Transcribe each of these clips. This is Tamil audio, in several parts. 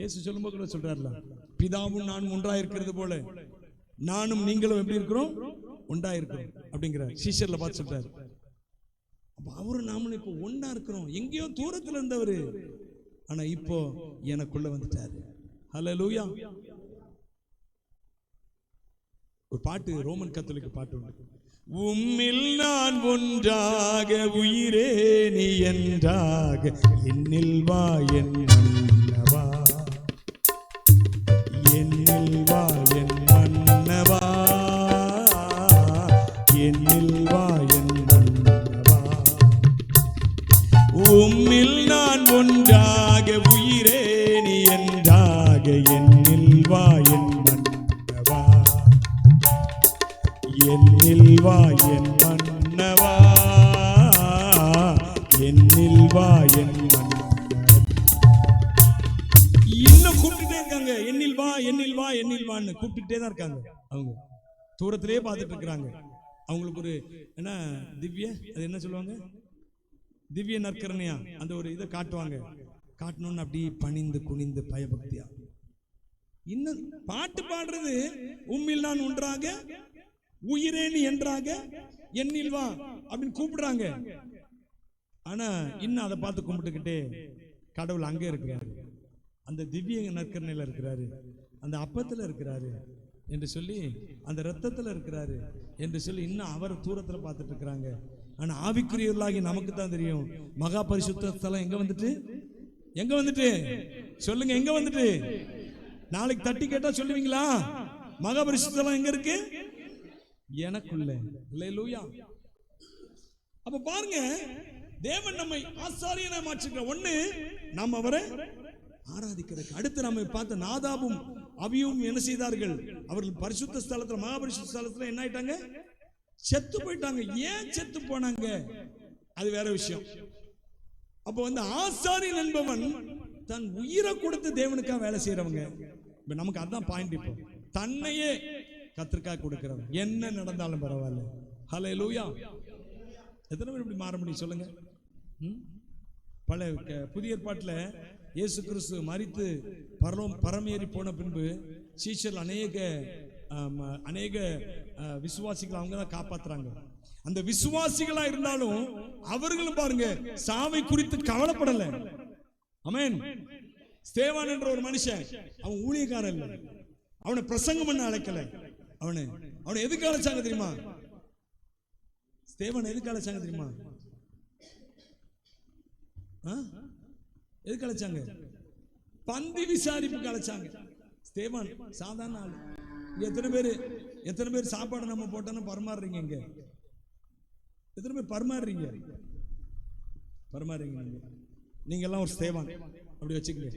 இயேசு சொல்லும்போது கூட சொல்றாருல பிதாவும் நானும் ஒன்றா இருக்கிறது போல நானும் நீங்களும் எப்படி இருக்கிறோம்? ஒன்றா இருக்கிறோம் அப்படிங்கிறார் சீஷர்ல பார்த்து சொல்றாரு. அப்போ அவரும் நாமளும் இப்போ ஒன்றா இருக்கிறோம். எங்கேயோ தூரத்தில் இருந்தவர். ஆனா இப்போ எனக்குள்ள வந்துட்டாரு. லூயா ஒரு பாட்டு ரோமன் கத்தோலிக்க பாட்டு உண்டு. உம்மில் நான் ஒன்றாக உயிரே நீ என்றாக என்னில் வா என் என்னில் வா என் உம்மில் நான் ஒன்றாக உயிரே நீ என்றாக என்னில் வா என் என்னில் வா என் மன்னவா. என்னில் வா என் இன்னும் கூப்பிட்டுட்டே இருக்காங்க. எண்ணில் வா எண்ணில் வா எண்ணில் வான்னு கூப்பிட்டுட்டே தான் இருக்காங்க. அவங்க தூரத்திலேயே பார்த்துட்டு இருக்கிறாங்க. அவங்களுக்கு ஒரு என்ன திவ்ய? அது என்ன சொல்லுவாங்க? திவ்ய நற்கரணையா? அந்த ஒரு இதை காட்டுவாங்க. காட்டணும்னு அப்படி பணிந்து குனிந்து பயபக்தியா. இன்னும் பாட்டு பாடுறது உம்மில் நான் ஒன்றாக உயிரேனி என்றாக எண்ணில் வா அப்படின்னு கூப்பிடுறாங்க. ஆனா இன்னும் அதை பார்த்து கும்பிட்டுக்கிட்டே கடவுள் அங்கே இருக்கிறாரு. அந்த திவ்ய நற்கரணையில் இருக்கிறாரு. அந்த அப்பத்தில் இருக்கிறாரு. என்று சொல்லி அந்த ரத்தத்தில் இருக்கிறாரு என்று சொல்லி இன்னும் அவர் தூரத்தில் பார்த்துட்டு இருக்கிறாங்க. ஆனால் ஆவிக்குரியவர்களாகி நமக்கு தான் தெரியும். மகா பரிசுத்த ஸ்தலம் எங்கே வந்துட்டு? எங்கே வந்துட்டு? சொல்லுங்க எங்கே வந்துட்டு? நாளைக்கு தட்டி கேட்டால் சொல்லுவீங்களா? மகா பரிசுத்தலம் எங்கே இருக்கு? எனக்குள்ள. இல்லையா அப்ப பாருங்க தேவன் நம்மை ஆசாரியனை மாற்றிக்கிற ஒன்று நாம் அவரை ஆராதிக்கிறதுக்கு. அடுத்து நம்ம பார்த்த நாதாபும் அவியும் என்ன செய்தார்கள்? அவர்கள் பரிசுத்த ஸ்தலத்தில் மகாபரிசுத்த ஸ்தலத்தில் என்ன ஆயிட்டாங்க? செத்து போயிட்டாங்க. ஏன் செத்து போனாங்க? அது வேற விஷயம். அப்ப வந்து ஆசாரி என்பவன் தன் உயிரை கொடுத்து தேவனுக்காக வேலை செய்யறவங்க இப்ப நமக்கு அதான் பாயிண்ட் இப்போ. தன்னையே கத்திரிக்காய் கொடுக்கிறவன். என்ன நடந்தாலும் பரவாயில்ல. ஹலே லூயா எத்தனை பேர் இப்படி மாற முடியும் சொல்லுங்க? ம்? பல புதிய ஏற்பாட்டில் இயேசு கிறிஸ்து மறித்து பரலோம் பரமேறி போன பின்பு சீஷர் அநேக அநேக விசுவாசிகள் அவங்க தான் காப்பாத்துறாங்க. அந்த விசுவாசிகளா இருந்தாலும் அவர்களும் பாருங்க சாவை குறித்து கவலைப்படல. அமேன் ஸ்தேவான் என்ற ஒரு மனுஷன் அவன் ஊழியக்காரன் இல்லை. அவனை பிரசங்கம் பண்ண அழைக்கல. அவனை அவனை எதுக்கு அழைச்சாங்க தெரியுமா? ஸ்தேவன் எதுக்கு அழைச்சாங்க தெரியுமா? ஆ? எதுக்கு அழைச்சாங்க பந்தி விசாரிப்புக்கு அழைச்சாங்க ஸ்தேவான் சாதாரண ஆள். எத்தனை பேர் எத்தனை பேர் சாப்பாடு நம்ம போட்டோம்னா பரிமாறுறீங்க இங்க? எத்தனை பேர் பரிமாறுறீங்க? பரிமாறுறீங்க நீங்க எல்லாம் ஒரு ஸ்தேவான் அப்படி வச்சுக்கங்க.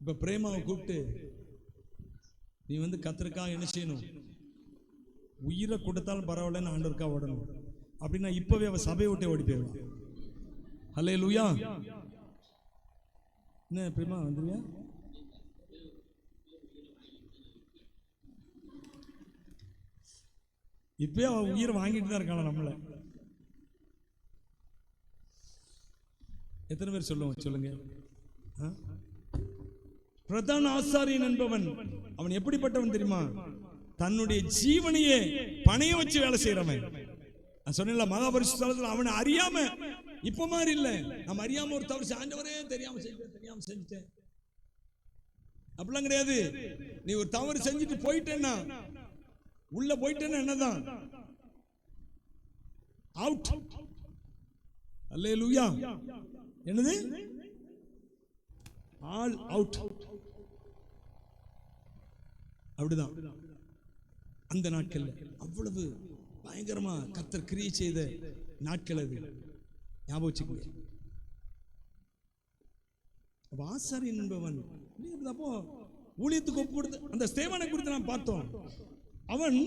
இப்ப பிரேமாவை கூப்பிட்டு நீ வந்து கத்திரிக்காய் என்ன செய்யணும்? உயிரை கொடுத்தாலும் பரவாயில்லன்னு ஆண்டவருக்கா ஓடணும். அப்படின்னா இப்பவே அவ சபையை விட்டே ஓடி போயிடுவான் ஹலே லூயா என்ன எப்படிமா வந்துருவியா இப்பயே அவன் உயிரை வாங்கிட்டு தான் இருக்கான நம்மளை? எத்தனை பேர் சொல்லுவோம் சொல்லுங்க. ஆ? பிரதான ஆசாரியன் என்பவன் அவன் எப்படிப்பட்டவன் தெரியுமா? தன்னுடைய ஜீவனையே பணைய வச்சு வேலை செய்யறவன் நான் சொன்னேன்ல மகாபரிசுத்தலத்தில் அவனை அறியாம இப்ப மாதிரி இல்ல. நம்ம அறியாம ஒரு தவறு ஆண்டவரே தெரியாம செஞ்சுட்டேன் தெரியாம செஞ்சுட்டேன். அப்படிலாம் கிடையாது. நீ ஒரு தவறு செஞ்சுட்டு போயிட்டேன்னா உள்ள போயிட்டேன்னா என்னதான்? அவுட் அல்லே லூயா என்னது? ஆல் அவுட் அப்படிதான். அந்த நாட்கள்ல அவ்வளவு பயங்கரமா கத்தர் கிரியை செய்த நாட்கள் அது. ஞாபகம் வச்சுக்கோங்க. வாசர் என்பவன் அப்போ ஊழியத்துக்கு ஒப்பு கொடுத்து அந்த ஸ்தேவானை குறித்து நாம் பார்த்தோம். அவன்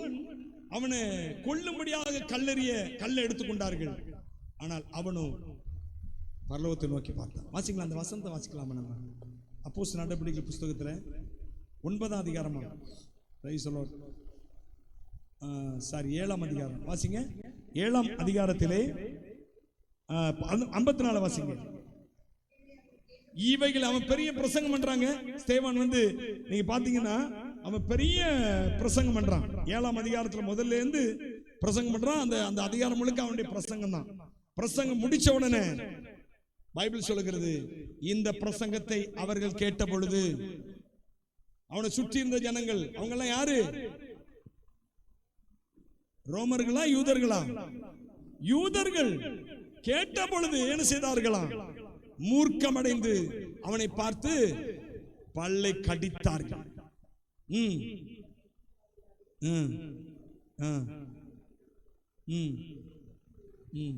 அவனை கொல்லும்படியாக கல்லெறிய கல்லை எடுத்துக்கொண்டார்கள் ஆனால் அவனும் பரலோகத்தை நோக்கி பார்த்தான். வாசிக்கலாம் அந்த வசனத்தை வாசிக்கலாமா நம்ம? அப்போஸ் நடவடிக்கை புஸ்தகத்தில் ஒன்பதாம் அதிகாரமா? ரைஸ் சாரி ஏழாம் அதிகாரம். வாசிங்க. ஏழாம் அதிகாரத்திலே ஐம்பத்தி நாலு வாசிங்க. இவைகள் அவன் பெரிய பிரசங்கம் பண்றாங்க. ஸ்தேவான் வந்து நீங்க பாத்தீங்கன்னா அவன் பெரிய பிரசங்கம் பண்றான். ஏழாம் அதிகாரத்துல முதல்ல இருந்து பிரசங்கம் பண்றான். அந்த அந்த அதிகாரம் முழுக்க அவனுடைய பிரசங்கம் தான். பிரசங்கம் முடிச்ச உடனே பைபிள் சொல்லுகிறது இந்த பிரசங்கத்தை அவர்கள் கேட்ட பொழுது அவனை சுற்றி இருந்த ஜனங்கள் அவங்க எல்லாம் யாரு? ரோமர்களா யூதர்களா? யூதர்கள். கேட்ட பொழுது என்ன செய்தார்களாம் மூர்க்கமடைந்து அவனை பார்த்து பல்லை கடித்தார்கள் ம். ம். ம். ம்.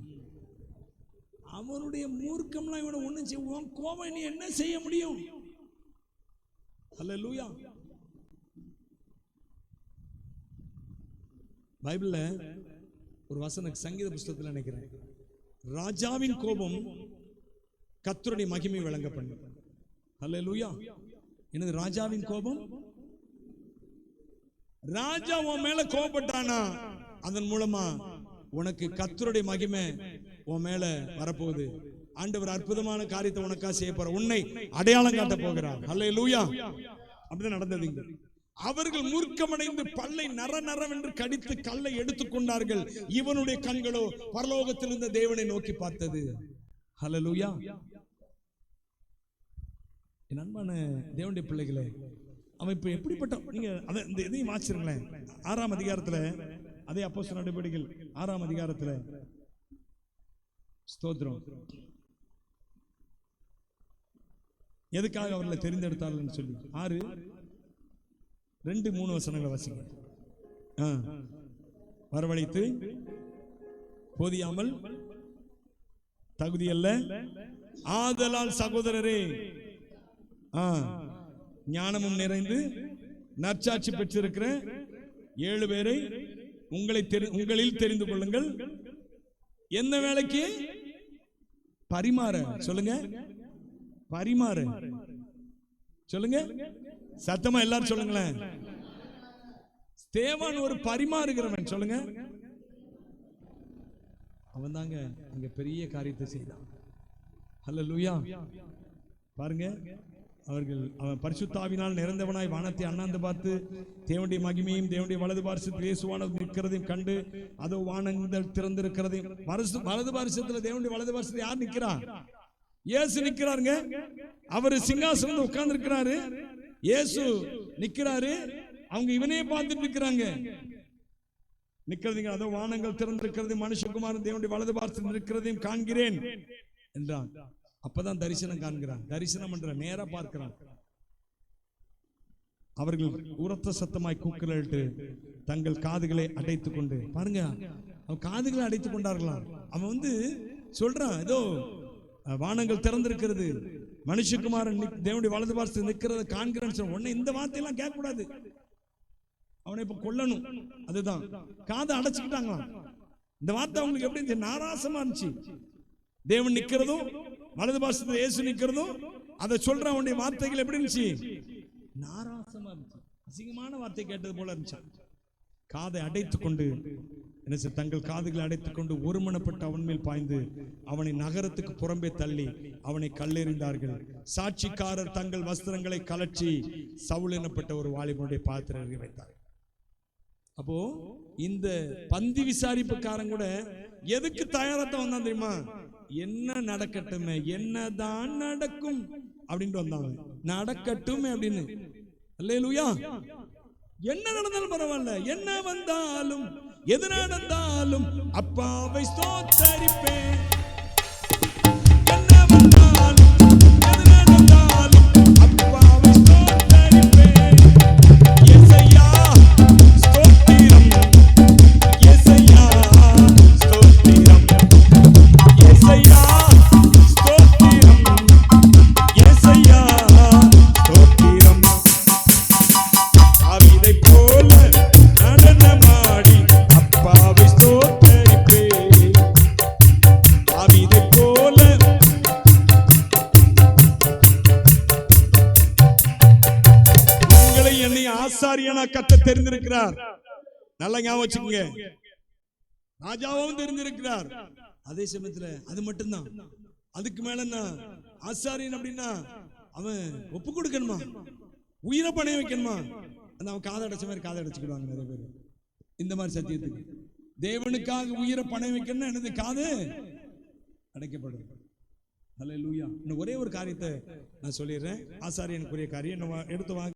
அவனுடைய மூர்க்கம்லாம் இவனை ஒண்ணும் செய்வோம் கோவை நீ என்ன செய்ய முடியும் அல்ல பைபிள்ல ஒரு வசன சங்கீத புஸ்தகத்தில் நினைக்கிறேன் ராஜாவின் கோபம் கத்துருடைய மகிமை விளங்க பண்ணு அல்ல லூயா எனது ராஜாவின் கோபம்? ராஜா உன் மேல கோபப்பட்டானா? அதன் மூலமா உனக்கு கத்துருடைய மகிமை உன் மேல வரப்போகுது. ஆண்டவர் அற்புதமான காரியத்தை உனக்கா செய்ய போற உன்னை அடையாளம் காட்ட போகிறார். அல்ல லூயா அப்படிதான் நடந்தது அவர்கள் மூர்க்கமடைந்து பல்லை நர நரவென்று கடித்து கல்லை எடுத்துக் கொண்டார்கள். இவனுடைய கண்களோ பரலோகத்தில் இருந்த தேவனை நோக்கி பார்த்தது. ஹலலூயா என் அன்பான தேவனுடைய பிள்ளைகளே அவன் இப்ப எப்படிப்பட்ட நீங்க அதை இந்த இதையும் வாசிருங்களேன் ஆறாம் அதிகாரத்துல அதே அப்போ நடவடிக்கைகள் ஆறாம் அதிகாரத்துல. ஸ்தோத்ரம் எதுக்காக அவர்களை தெரிந்தெடுத்தார்கள்னு சொல்லி. ஆறு ரெண்டு மூணு வசனங்களை வாசிங்க. ஆ. வரவழைத்து போதியாமல் தகுதியல்ல ஆதலால் சகோதரரே. ஆ, ஞானமும் நிறைந்து நற்சாட்சி பெற்றிருக்கிற ஏழு பேரை உங்களை தெரி- உங்களில் தெரிந்து கொள்ளுங்கள். எந்த வேலைக்கு? பரிமாற. சொல்லுங்க. பரிமாற. சொல்லுங்க. சத்தமா எல்லாரும் சொல்லுங்களேன். தேவன் ஒரு பரிமாறுகிறவன் சொல்லுங்க. அவன் தாங்க அங்க பெரிய காரியத்தை செய்தான். ஹலோ லூயா பாருங்க அவர்கள் அவன் பரிசுத்தாவினால் நிறந்தவனாய் வானத்தை அண்ணாந்து பார்த்து தேவனுடைய மகிமையும் தேவனுடைய வலது பாரிசத்தில் இயேசுவானது நிற்கிறதையும் கண்டு அதோ வானங்கள் திறந்திருக்கிறதையும் வரசு வலது பாரிசத்துல தேவனுடைய வலது பாரிசத்தில் யார் நிற்கிறா? இயேசு நிற்கிறாருங்க. அவர் சிங்காசனம் உட்கார்ந்து இருக்கிறாரு இயேசு நிக்கிறாரு. அவங்க இவனே பார்த்துட்டு நிக்கிறாங்க. நிக்கிறதுங்க அதோ வானங்கள் திறந்திருக்கிறது மனுஷகுமாரன் தேவனுடைய வலது பார்த்து இருக்கிறதையும் காண்கிறேன் என்றான். அப்பதான் தரிசனம் காண்கிறான். தரிசனம் என்ற நேரா பார்க்கிறான். அவர்கள் உரத்த சத்தமாய் கூக்குரலிட்டு தங்கள் காதுகளை அடைத்துக் கொண்டு பாருங்க அவன் காதுகளை அடைத்துக் கொண்டார்களாம். அவன் வந்து சொல்றான் ஏதோ வானங்கள் திறந்திருக்கிறது மனுஷகுமாரன் நிக்- தேவனுடைய வலது பார்த்து நிற்கிறத காண்கிறேன்னு சொன்ன உடனே இந்த வார்த்தையெல்லாம் கேட்க கூடாது அவனை இப்போ கொல்லணும். அதுதான். காதை அடைச்சிக்கிட்டாங்களாம். இந்த வார்த்தை அவங்களுக்கு எப்படி இருந்துச்சு? நாராசமா இருந்துச்சு. தேவன் நிக்கிறதும் வலது பாசத்துல இயேசு நிக்கிறதும் அதை சொல்ற அவனுடைய வார்த்தைகள் எப்படி இருந்துச்சு? நாராசமா இருந்துச்சு. அசிங்கமான வார்த்தை கேட்டது போல இருந்துச்சு. காதை அடைத்துக் கொண்டு என்ன தங்கள் காதுகளை அடைத்துக் கொண்டு ஒருமனப்பட்டு அவன் மேல் பாய்ந்து அவனை நகரத்துக்கு புறம்பே தள்ளி அவனை கல்லெறிந்தார்கள். சாட்சிக்காரர் தங்கள் வஸ்திரங்களை கலற்றி சவுல் எனப்பட்ட ஒரு வாலிபனுடைய பாத்திரம் இறங்கி வைத்தார். அப்போ இந்த பந்தி விசாரிப்புக்காரன் கூட எதுக்கு தயாரத்தை வந்தான் தெரியுமா? என்ன நடக்கட்டுமே என்னதான் நடக்கும் அப்படின்ட்டு வந்தாங்க நடக்கட்டுமே அப்படின்னு. அல்லேலூயா. என்ன நடந்தாலும் பரவாயில்ல. என்ன வந்தாலும் எது நடந்தாலும் அப்பாவை ஸ்தோத்தரிப்பேன். ஆசாரியனா கத்த தெரிந்திருக்கிறார். நல்லா ஞாபகம் வச்சுக்கோங்க. ராஜாவும் தெரிந்திருக்கிறார். அதே சமயத்துல அது மட்டும்தான். அதுக்கு மேல என்ன? ஆசாரியன் அப்படின்னா அவன் ஒப்பு கொடுக்கணுமா? உயிரை பணைய வைக்கணுமா? அந்த அவன் காதை அடைச்ச மாதிரி காதை அடைச்சுக்கிடுவாங்க நிறைய பேர். இந்த மாதிரி சத்தியத்துக்கு. தேவனுக்காக உயிரை பணைய வைக்கணும்னா என்னது? காது அடைக்கப்படும் அல்ல லூயா இன்னும் ஒரே ஒரு காரியத்தை நான் சொல்லிடுறேன். ஆசாரியனுக்குரிய காரியம். நம்ம எடுத்து வாங்க.